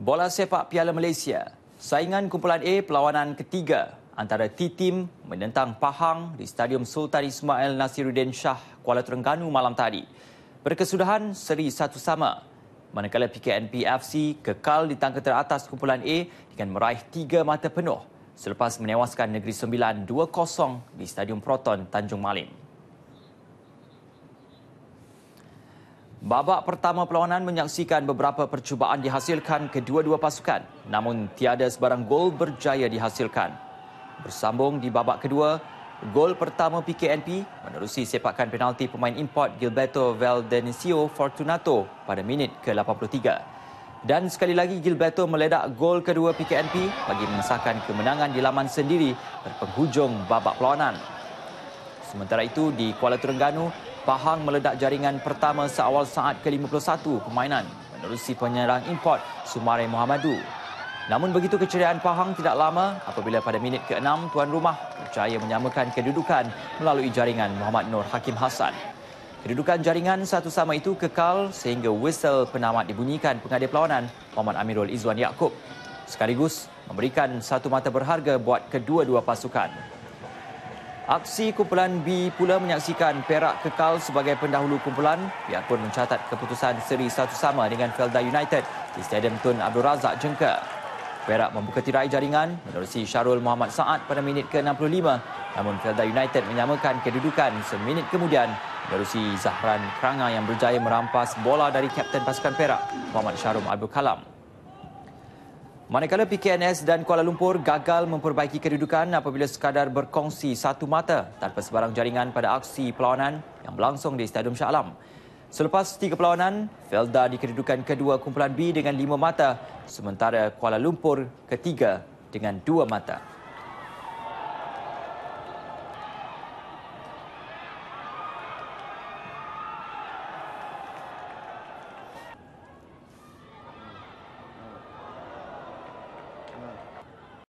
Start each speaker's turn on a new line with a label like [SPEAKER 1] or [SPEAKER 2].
[SPEAKER 1] Bola sepak Piala Malaysia. Saingan kumpulan A perlawanan ketiga antara T-Team menentang Pahang di Stadium Sultan Ismail Nasiruddin Shah, Kuala Terengganu malam tadi. Berkesudahan seri satu sama. Manakala PKNP FC kekal di tangga teratas kumpulan A dengan meraih tiga mata penuh selepas menewaskan Negeri Sembilan 2-0 di Stadium Proton Tanjung Malim. Babak pertama perlawanan menyaksikan beberapa percubaan dihasilkan kedua-dua pasukan namun tiada sebarang gol berjaya dihasilkan. Bersambung di babak kedua, gol pertama PKNP menerusi sepakan penalti pemain import Gilberto Valdenisio Fortunato pada minit ke-83. Dan sekali lagi Gilberto meledak gol kedua PKNP bagi mengesahkan kemenangan di laman sendiri berpenghujung babak perlawanan. Sementara itu di Kuala Terengganu, Pahang meledak jaringan pertama seawal saat ke-51 permainan menerusi penyerang import Sumare Muhammadu. Namun begitu keceriaan Pahang tidak lama apabila pada minit ke-6 tuan rumah berjaya menyamakan kedudukan melalui jaringan Muhammad Nur Hakim Hassan. Kedudukan jaringan satu sama itu kekal sehingga whistle penamat dibunyikan pengadil perlawanan Muhammad Amirul Izwan Yaakob sekaligus memberikan satu mata berharga buat kedua-dua pasukan. Aksi kumpulan B pula menyaksikan Perak kekal sebagai pendahulu kumpulan biarpun mencatat keputusan seri satu sama dengan Felda United di Stadium Tun Abdul Razak Jengka. Perak membuka tirai jaringan menerusi Syarul Muhammad Saad pada minit ke-65 namun Felda United menyamakan kedudukan seminit kemudian menerusi Zahran Kranga yang berjaya merampas bola dari Kapten pasukan Perak Muhammad Syarum Abdul Kalam. Manakala PKNS dan Kuala Lumpur gagal memperbaiki kedudukan apabila sekadar berkongsi satu mata tanpa sebarang jaringan pada aksi perlawanan yang berlangsung di Stadium Shah Alam. Selepas tiga perlawanan, Felda di kedudukan kedua kumpulan B dengan lima mata sementara Kuala Lumpur ketiga dengan dua mata.